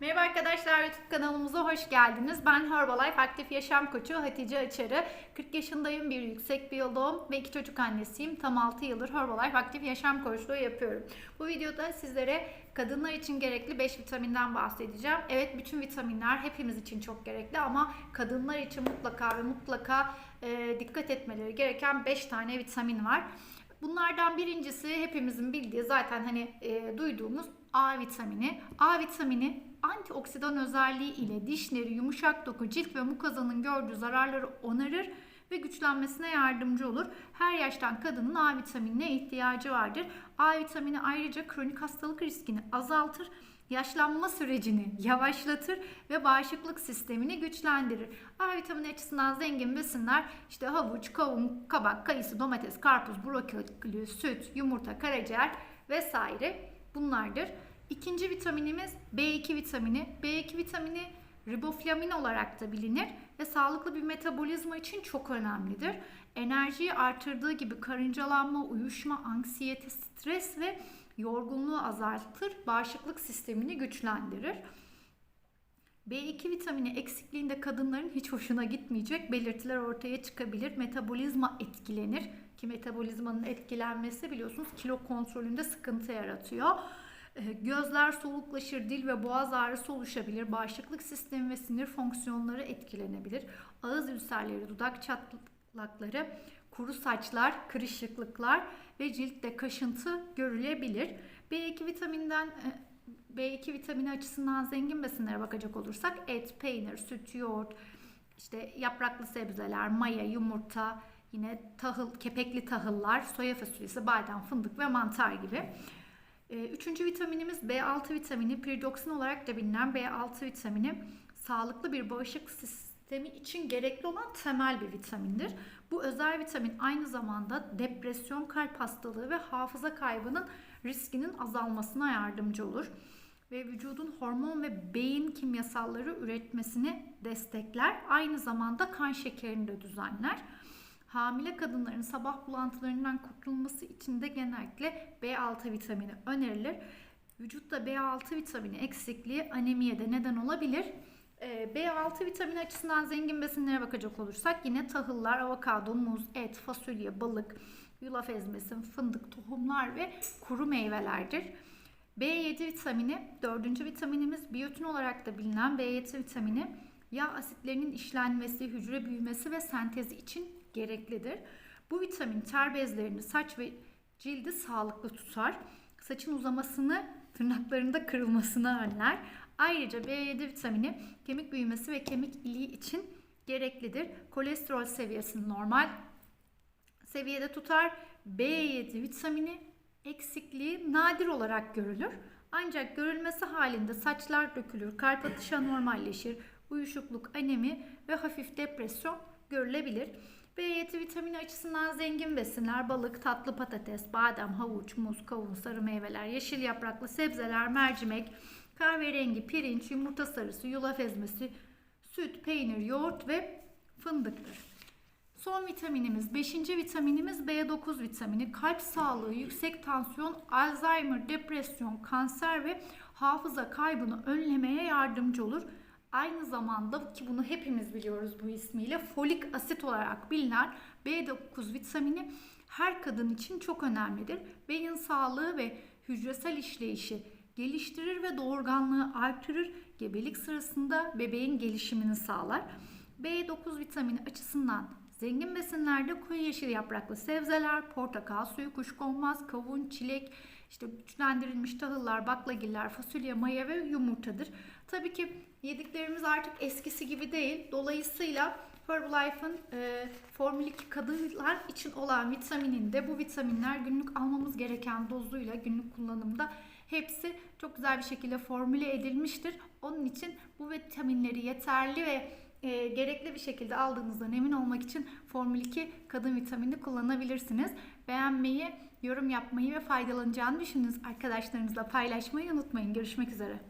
Merhaba arkadaşlar YouTube kanalımıza hoş geldiniz. Ben Herbalife Aktif Yaşam Koçu Hatice Açarı. 40 yaşındayım, bir yüksek biyoloğum ve iki çocuk annesiyim. Tam 6 yıldır Herbalife Aktif Yaşam Koçluğu yapıyorum. Bu videoda sizlere kadınlar için gerekli 5 vitaminden bahsedeceğim. Evet bütün vitaminler hepimiz için çok gerekli ama kadınlar için mutlaka ve mutlaka e, dikkat etmeleri gereken 5 tane vitamin var. Bunlardan birincisi hepimizin bildiği zaten hani e, duyduğumuz A vitamini. A vitamini antioksidan özelliği ile dişleri, yumuşak doku, cilt ve mukazanın gördüğü zararları onarır ve güçlenmesine yardımcı olur. Her yaştan kadının A vitaminine ihtiyacı vardır. A vitamini ayrıca kronik hastalık riskini azaltır yaşlanma sürecini yavaşlatır ve bağışıklık sistemini güçlendirir. A vitamini açısından zengin besinler işte havuç, kavun, kabak, kayısı, domates, karpuz, brokoli, süt, yumurta, karaciğer vesaire bunlardır. İkinci vitaminimiz B2 vitamini. B2 vitamini riboflamin olarak da bilinir ve sağlıklı bir metabolizma için çok önemlidir. Enerjiyi artırdığı gibi karıncalanma, uyuşma, anksiyete, stres ve yorgunluğu azaltır, bağışıklık sistemini güçlendirir. B2 vitamini eksikliğinde kadınların hiç hoşuna gitmeyecek belirtiler ortaya çıkabilir. Metabolizma etkilenir ki metabolizmanın etkilenmesi biliyorsunuz kilo kontrolünde sıkıntı yaratıyor. Gözler soğuklaşır, dil ve boğaz ağrısı oluşabilir, bağışıklık sistemi ve sinir fonksiyonları etkilenebilir. Ağız ülserleri, dudak çatlakları, kuru saçlar, kırışıklıklar ve ciltte kaşıntı görülebilir. B2 vitaminden B2 vitamini açısından zengin besinlere bakacak olursak et, peynir, süt, yoğurt, işte yapraklı sebzeler, maya, yumurta, yine tahıl, kepekli tahıllar, soya fasulyesi, badem, fındık ve mantar gibi. Üçüncü vitaminimiz B6 vitamini, piridoksin olarak da bilinen B6 vitamini sağlıklı bir bağışıklık sistemi için gerekli olan temel bir vitamindir. Bu özel vitamin aynı zamanda depresyon, kalp hastalığı ve hafıza kaybının riskinin azalmasına yardımcı olur ve vücudun hormon ve beyin kimyasalları üretmesini destekler. Aynı zamanda kan şekerini de düzenler. Hamile kadınların sabah bulantılarından kurtulması için de genellikle B6 vitamini önerilir. Vücutta B6 vitamini eksikliği anemiye de neden olabilir. Ee, B6 vitamini açısından zengin besinlere bakacak olursak yine tahıllar, avokado, muz, et, fasulye, balık, yulaf ezmesi, fındık, tohumlar ve kuru meyvelerdir. B7 vitamini, dördüncü vitaminimiz biyotin olarak da bilinen B7 vitamini yağ asitlerinin işlenmesi, hücre büyümesi ve sentezi için gereklidir. Bu vitamin ter bezlerini, saç ve cildi sağlıklı tutar. Saçın uzamasını, tırnaklarında kırılmasını önler. Ayrıca B7 vitamini kemik büyümesi ve kemik iliği için gereklidir. Kolesterol seviyesini normal seviyede tutar. B7 vitamini eksikliği nadir olarak görülür. Ancak görülmesi halinde saçlar dökülür, kalp atışı anormalleşir, uyuşukluk, anemi ve hafif depresyon görülebilir. B7 vitamini açısından zengin besinler balık, tatlı patates, badem, havuç, muz, kavun, sarı meyveler, yeşil yapraklı sebzeler, mercimek, kahverengi, pirinç, yumurta sarısı, yulaf ezmesi, süt, peynir, yoğurt ve fındıktır. Son vitaminimiz, 5. vitaminimiz B9 vitamini. Kalp sağlığı, yüksek tansiyon, Alzheimer, depresyon, kanser ve hafıza kaybını önlemeye yardımcı olur. Aynı zamanda ki bunu hepimiz biliyoruz bu ismiyle folik asit olarak bilinen B9 vitamini her kadın için çok önemlidir. Beyin sağlığı ve hücresel işleyişi geliştirir ve doğurganlığı artırır. Gebelik sırasında bebeğin gelişimini sağlar. B9 vitamini açısından zengin besinlerde koyu yeşil yapraklı sebzeler, portakal suyu, kuşkonmaz, kavun, çilek, işte güçlendirilmiş tahıllar, baklagiller, fasulye, maya ve yumurtadır. Tabii ki yediklerimiz artık eskisi gibi değil. Dolayısıyla Herbalife'ın e, Formül 2 kadınlar için olan vitamininde bu vitaminler günlük almamız gereken dozuyla günlük kullanımda hepsi çok güzel bir şekilde formüle edilmiştir. Onun için bu vitaminleri yeterli ve e, gerekli bir şekilde aldığınızdan emin olmak için Formül 2 kadın vitaminini kullanabilirsiniz. Beğenmeyi, yorum yapmayı ve faydalanacağını düşündüğünüz arkadaşlarınızla paylaşmayı unutmayın. Görüşmek üzere.